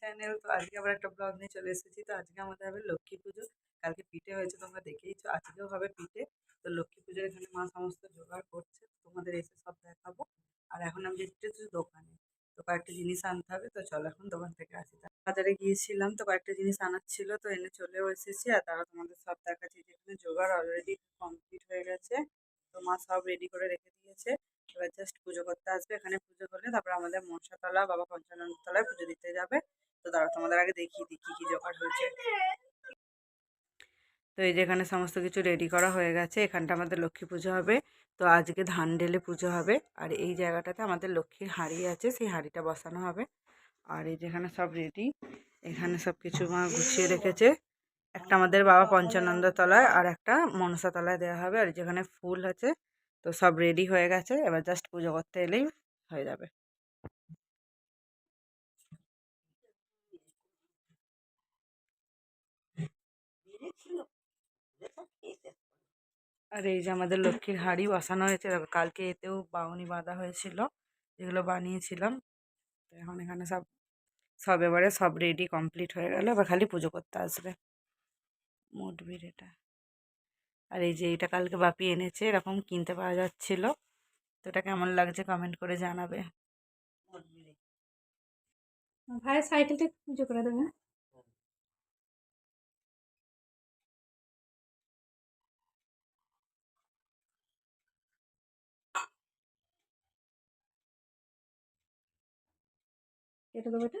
Channel তো আজকে একটা ব্লগ নিয়ে চলে এসেছি। তো আজকে আমাদের হবে লক্ষ্মী পুজো। কালকে পিঠে হয়েছে, তোমরা দেখেইছো। হবে পিঠে। তো লক্ষ্মী পুজোর এখানে মা সমস্ত করছে। তোমাদের এসে সব দেখাবো। আর এখন আমি দোকানে। তো কয়েকটা জিনিস আনতে হবে। তো চলো এখন দোকান থেকে আসি। বাজারে গিয়েছিলাম, তো কয়েকটা জিনিস আনার ছিল। তো এনে চলেও এসেছি। আর তারা তোমাদের সব দেখাচ্ছি। যেখানে জোগাড় অলরেডি কমপ্লিট হয়ে গেছে। তো মা সব রেডি করে রেখে দিয়েছে। এবার জাস্ট পুজো করতে আসবে। এখানে পুজো করলে তারপর আমাদের মনসাতলা বাবা পঞ্চানন তলায় পুজো দিতে যাবে। তো দাঁড়া তোমাদের আগে দেখিয়ে দিই কী কী জোগাড় হয়েছে। তো এই যেখানে সমস্ত কিছু রেডি করা হয়ে গেছে। এখানটা আমাদের লক্ষ্মী পুজো হবে। তো আজকে ধান ডেলে পুজো হবে। আর এই জায়গাটাতে আমাদের লক্ষ্মীর হাঁড়ি আছে, সেই হাঁড়িটা বসানো হবে। আর এই যেখানে সব রেডি এখানে সব কিছু মা গুছিয়ে রেখেছে। একটা আমাদের বাবা পঞ্চানন্দ তলায় আর একটা মনসা তলায় দেওয়া হবে। আর যেখানে ফুল আছে তো সব রেডি হয়ে গেছে। এবার জাস্ট পুজো করতে এলেই হয়ে যাবে। আর এই যে আমাদের লক্ষ্মীর হাঁড়ি বসানো হয়েছে কালকে এতেও বাউনি বাঁধা হয়েছিল, যেগুলো বানিয়েছিলাম। তো এখন এখানে সব সব এবারে সব রেডি কমপ্লিট হয়ে গেল, এবার খালি পুজো করতে আসবে। মোটবির এটা। আর এই যে এটা কালকে বাপি এনেছে, এরকম কিনতে পাওয়া যাচ্ছিল। তো এটা কেমন লাগছে কমেন্ট করে জানাবে। ভাইয়ের সাইকেলটা পুজো করে দেবে। কেটে দেবো এটা?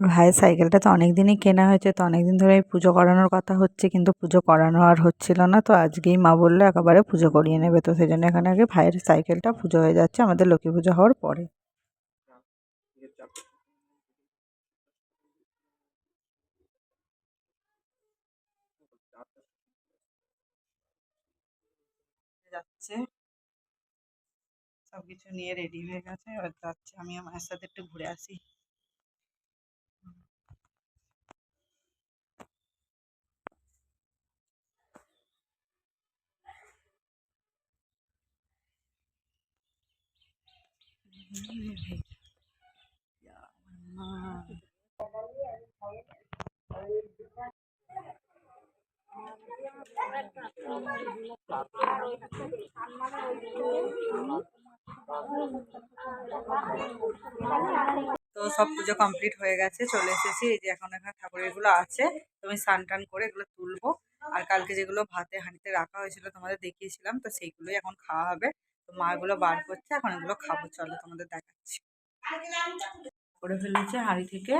ভাইয়ের সাইকেলটা তো অনেক দিনই কেনা হয়েছে, তো অনেক দিন ধরে পুজো করানোর কথা হচ্ছে, কিন্তু পুজো করানো আর হচ্ছিল না, তো আজকেই মা বলল একেবারে পুজো করিয়ে নেবে, তো সেই জন্য এখানে আগে ভাইয়ের সাইকেলটা পুজো হয়ে যাচ্ছে, আমাদের লক্ষ্মী পুজো হওয়ার পরে। যাচ্ছে। সব কিছু নিয়ে রেডি হয়ে গেছে যাচ্ছে, আমি আমার সাথে একটু ঘুরে আসি। তো সব পুজো কমপ্লিট হয়ে গেছে, চলে এসেছি। এই যে এখন এখানে ঠাকুরের এগুলো আছে তুমি স্নান টান করে এগুলো তুলবো। আর কালকে যেগুলো ভাতে হাঁড়িতে রাখা হয়েছিল তোমাদের দেখিয়েছিলাম, তো সেইগুলোই এখন খাওয়া হবে। তো মা এগুলো বার করছে, এখন এগুলো খাব। চলো তোমাদের দেখাচ্ছি। করে ফেলেছে হাঁড়ি থেকে।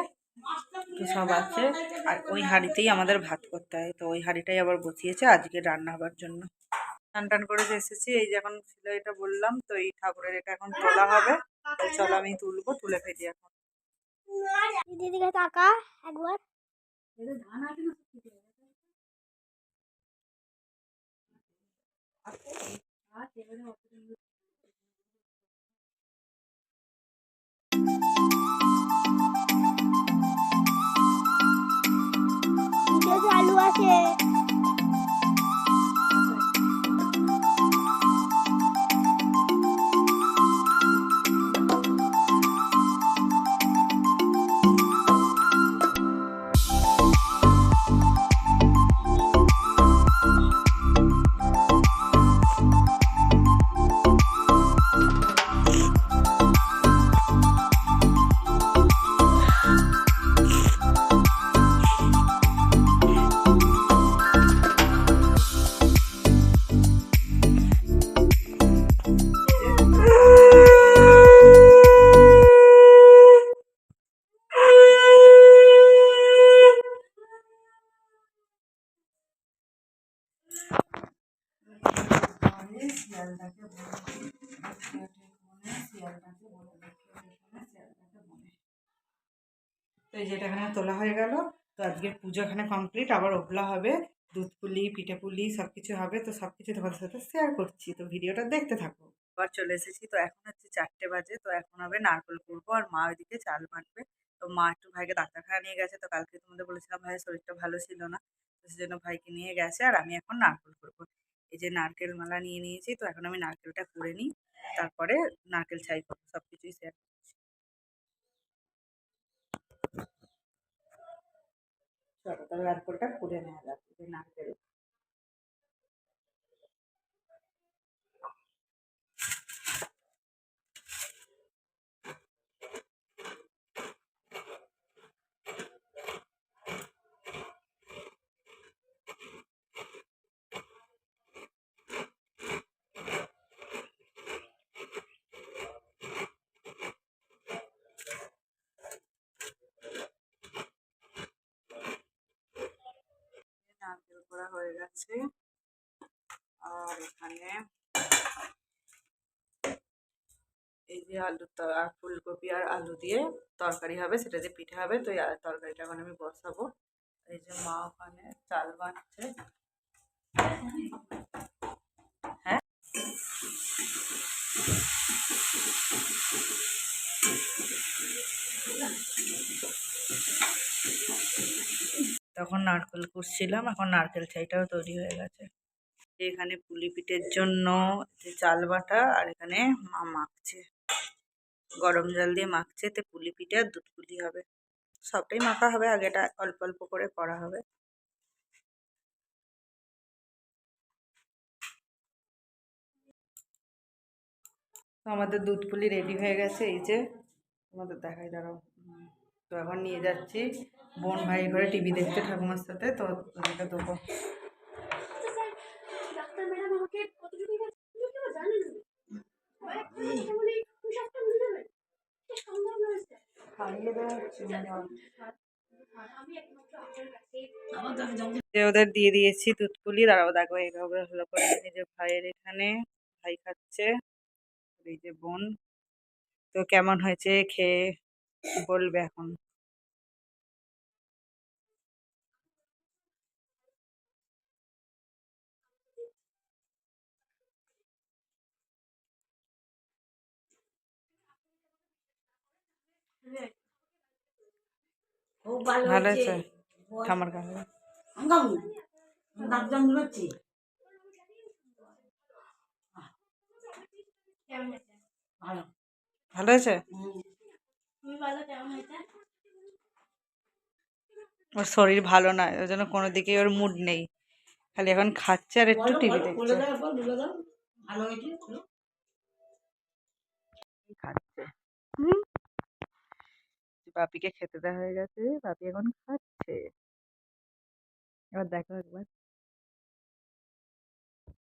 তো সব আছে। আর ওই হাঁড়িতেই আমাদের ভাত করতে হয়। তো ওই হাঁড়িটাই আবার বসিয়েছে আজকে রান্না হবার জন্য। টান টান করে এসেছি, এই যে এখন ছিল এটা বললাম, তো এই ঠাকুরের এটা এখন তোলা হবে। তো চলো আমি তুলবো, তুলে ফেলি এখন। শিয়ালটাকে বলে শিয়ালটাকে বলে তো এই যেটা এখানে তোলা হয়ে গেল। তো আজকের পুজো এখানে কমপ্লিট আবার ওগলা হবে। দুধ পুলি, পিঠে পুলি সব কিছু হবে। তো সব কিছু তোমাদের সাথে শেয়ার করছি। তো ভিডিওটা দেখতে থাকো। আবার চলে এসেছি। তো এখন হচ্ছে চারটে বাজে। তো এখন হবে নারকল করব আর মা ওইদিকে চাল বাঁটবে। তো মা একটু ভাইকে ডাক্তারখানা নিয়ে গেছে। তো কালকে তোমাদের বলেছিলাম ভাইয়ের শরীরটা ভালো ছিল না। তো সেজন্য ভাইকে নিয়ে গেছে। আর আমি এখন নারকল করব। এই যে নারকেল মালা নিয়ে নিয়েছি, তো এখন আমি নারকেলটা করে নিই। তারপরে নারকেল ছাই করব সব কিছুই শেয়ার তাহলে নারকেলটা করে নেওয়া যাক নারকেল। গেছে আর এখানে এই যে আলু আর ফুলকপি আর আলু দিয়ে তরকারি হবে, সেটা দিয়ে পিঠে হবে। তো তরকারিটা এখন আমি বসাবো। এই যে মা ওখানে চাল বাটছে হ্যাঁ? তখন নারকেল কুড়ছিলাম এখন নারকেল ছাইটাও তৈরি হয়ে গেছে। এখানে পুলি পিঠের জন্য চাল বাটা আর এখানে মা মাখছে। গরম জল দিয়ে মাখছে, তো পুলি পিঠে আর দুধ পুলি হবে। সবটাই মাখা হবে, আগেটা অল্প অল্প করে করা হবে। আমাদের দুধ পুলি রেডি হয়ে গেছে, এই যে তোমাদের দেখাই, দাঁড়াও। তো এখন নিয়ে যাচ্ছি। বোন ভাই ঘরে টিভি দেখতে ঠাকুমার সাথে তো ওদেরকে দেবো। যে ওদের দিয়ে দিয়েছি পুলি দাঁড়াও দেখো এইভাবে ভালো করে। এই ভাইয়ের এখানে ভাই খাচ্ছে। এই যে বোন। তো কেমন হয়েছে? খেয়ে বলবে এখন? ভালো হয়েছে খামার কাছে। ভালো। হয়েছে হুম। কেমন হয়েছে ওর শরীর ভালো না ওই জন্য কোনো দিকেই ওর মুড নেই। খালি এখন খাচ্ছে আর একটু টিভি দেখছে। খাচ্ছে। হুম? বাপিকে খেতে দেওয়া হয়ে গেছে বাপি এখন খাচ্ছে। এবার দেখো একবার।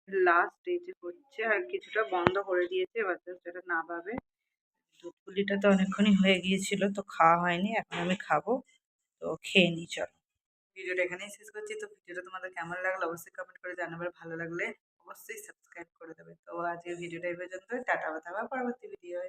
লাস্ট এই যে হচ্ছে আর কিছুটা বন্ধ করে দিয়েছে এবার এটা না পাবে দুধ পুলিটা তো অনেকক্ষণই হয়ে গিয়েছিল, তো খাওয়া হয়নি, এখন আমি খাব। তো খেয়ে নিই, চল। ভিডিওটা এখানেই শেষ করছি, তো ভিডিওটা তোমাদের কেমন লাগল অবশ্যই কমেন্ট করে জানাবার ভালো লাগলে অবশ্যই সাবস্ক্রাইব করে দেবে। তো আজকের ভিডিওটা এই পর্যন্ত টাটা বাতাবা পরবর্তী ভিডিও